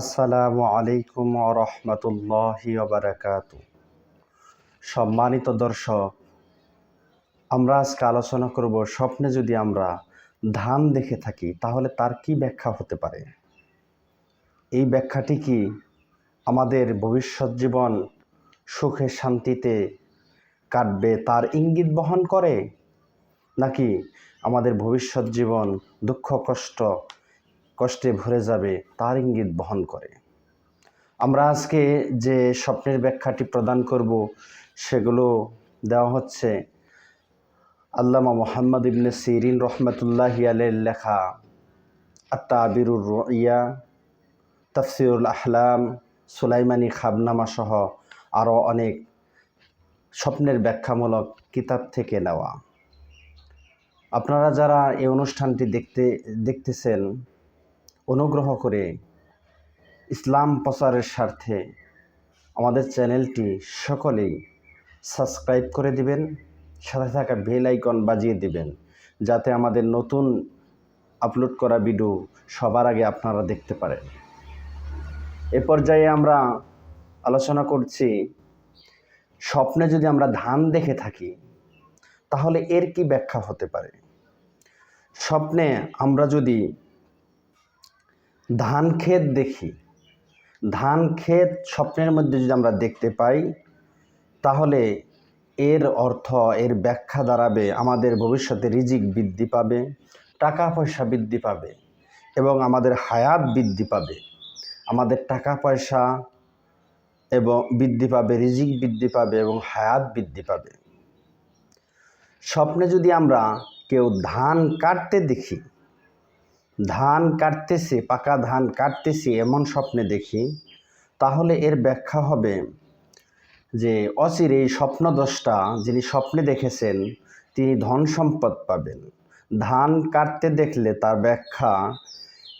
আসসালামু আলাইকুম রহমতুল্লাহি বারাকাত সম্মানিত দর্শক, আমরা আজকে আলোচনা করব স্বপ্নে যদি আমরা ধান দেখে থাকি, তাহলে তার কি ব্যাখ্যা হতে পারে? এই ব্যাখ্যাটি কি আমাদের ভবিষ্যৎ জীবন সুখে শান্তিতে কাটবে, তার ইঙ্গিত বহন করে? নাকি আমাদের ভবিষ্যৎ জীবন দুঃখ, কষ্ট কষ্টে ভরে যাবে, তার ইঙ্গিত বহন করে। আমরা আজকে যে স্বপ্নের ব্যাখ্যাটি প্রদান করব, সেগুলো দেওয়া হচ্ছে আল্লামা মোহাম্মদ ইবনে সিরিন রহমতুল্লাহ আলের লেখা আত্মাবিরুর ইয়া তফসিরুল আহলাম, সুলাইমানি খাবনামা সহ আরও অনেক স্বপ্নের ব্যাখ্যামূলক কিতাব থেকে নেওয়া। আপনারা যারা এই অনুষ্ঠানটি দেখতে, দেখতেছেন অনুগ্রহ করে ইসলাম প্রচারের স্বার্থে আমাদের চ্যানেলটি সকলেই সাবস্ক্রাইব করে দিবেন, সাথে থাকা বেল আইকন বাজিয়ে দিবেন, যাতে আমাদের নতুন আপলোড করা ভিডিও সবার আগে আপনারা দেখতে পারেন। এ পর্যায়ে আমরা আলোচনা করছি, স্বপ্নে যদি আমরা ধান দেখে থাকি, তাহলে এর কি ব্যাখ্যা হতে পারে? স্বপ্নে আমরা যদি ধান ক্ষেত দেখি। ধান ক্ষেত স্বপ্নের মধ্যে যদি আমরা দেখতে পাই, তাহলে এর অর্থ, এর ব্যাখ্যা দাঁড়াবে, আমাদের ভবিষ্যতে রিজিক বৃদ্ধি পাবে টাকা পয়সা বৃদ্ধি পাবে এবং আমাদের হায়াত বৃদ্ধি পাবে। আমাদের টাকা পয়সা এবং বৃদ্ধি পাবে, রিজিক বৃদ্ধি পাবে এবং হায়াত বৃদ্ধি পাবে। স্বপ্নে যদি আমরা কেউ ধান কাটতে দেখি ধান কাটতেছে, পাকা ধান কাটতেছি এমন স্বপ্নে দেখি, তাহলে এর ব্যাখ্যা হবে যে অচিরে এই স্বপ্নদশটা যিনি স্বপ্নে দেখেছেন, তিনি ধন সম্পদ পাবেন। ধান কাটতে দেখলে তার ব্যাখ্যা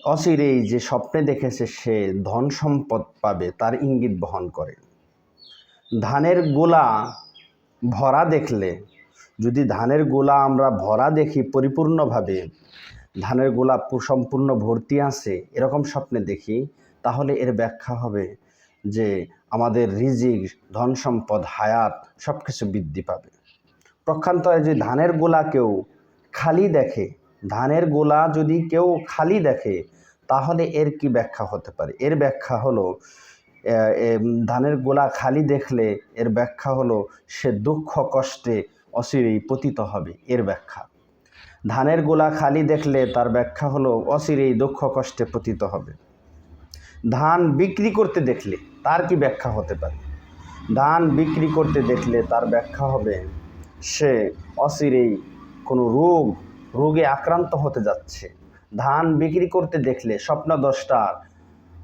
অচিরেই যে স্বপ্নে দেখেছে সে ধন সম্পদ পাবে, তার ইঙ্গিত বহন করে। ধানের গোলা ভরা দেখলে, যদি ধানের গোলা আমরা ভরা দেখি পরিপূর্ণভাবে ধানের গোলা সম্পূর্ণ ভর্তি আছে, এরকম স্বপ্নে দেখি, তাহলে এর ব্যাখ্যা হবে যে আমাদের রিজিক, ধন সম্পদ, হায়াত সব কিছু বৃদ্ধি পাবে। প্রক্ষান্তরে যদি ধানের গোলা কেউ খালি দেখে, ধানের গোলা যদি কেউ খালি দেখে, তাহলে এর কি ব্যাখ্যা হতে পারে? এর ব্যাখ্যা হলো ধানের গোলা খালি দেখলে এর ব্যাখ্যা হলো, সে দুঃখ কষ্টে অচিরেই পতিত হবে, এর ব্যাখ্যা। ধানের গোলা খালি দেখলে তার ব্যাখ্যা হলো, অচিরেই দুঃখ কষ্টে পতিত হবে। ধান বিক্রি করতে দেখলে তার কি ব্যাখ্যা হতে পারে? ধান বিক্রি করতে দেখলে তার ব্যাখ্যা হবে, সে অচিরেই কোনো রোগ, রোগে আক্রান্ত হতে যাচ্ছে। ধান বিক্রি করতে দেখলে স্বপ্ন দশটার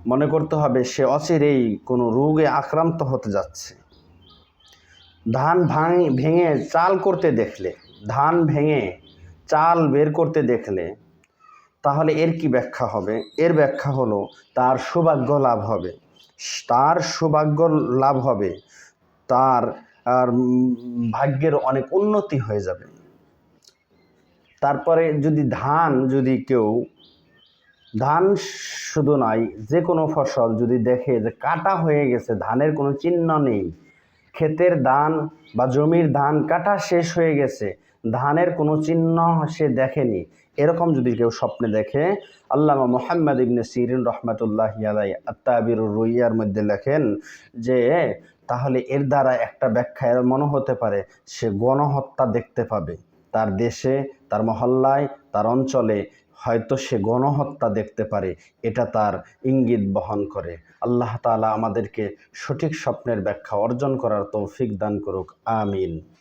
মনে করতে হবে, সে অচিরেই কোনো রোগে আক্রান্ত হতে যাচ্ছে। ধান ভাঙ, ভেঙে চাল করতে দেখলে, ধান ভেঙে চাল বের করতে দেখলে তাহলে এর কি ব্যাখ্যা হবে? এর ব্যাখ্যা হলো, তার সৌভাগ্য লাভ হবে। তার সৌভাগ্য লাভ হবে, তার, আর ভাগ্যের অনেক উন্নতি হয়ে যাবে। তারপরে যদি ধান, যদি কেউ, ধান শুধু নয় যে কোনো ফসল যদি দেখে যে কাটা হয়ে গেছে, ধানের কোনো চিহ্ন নেই ক্ষেতের ধান বা জমির ধান কাটা শেষ হয়ে গেছে। ধানের কোনো চিহ্ন সে দেখেনি। এরকম যদি কেউ স্বপ্নে দেখে, আল্লামা মোহাম্মদ ইবনে সিরিন রহমতুল্লাহ আলাই আত্মাবির রুইয়ার মধ্যে লেখেন যে, তাহলে এর দ্বারা একটা ব্যাখ্যা এর মনে হতে পারে, সে গণহত্যা দেখতে পাবে। তার দেশে, তার মহল্লায়, তার অঞ্চলে হয়তো সে গণহত্যা দেখতে পারে, এটা তার ইঙ্গিত বহন করে। আল্লাহ তালা আমাদেরকে সঠিক স্বপ্নের ব্যাখ্যা অর্জন করার তৌফিক দান করুক, আমিন।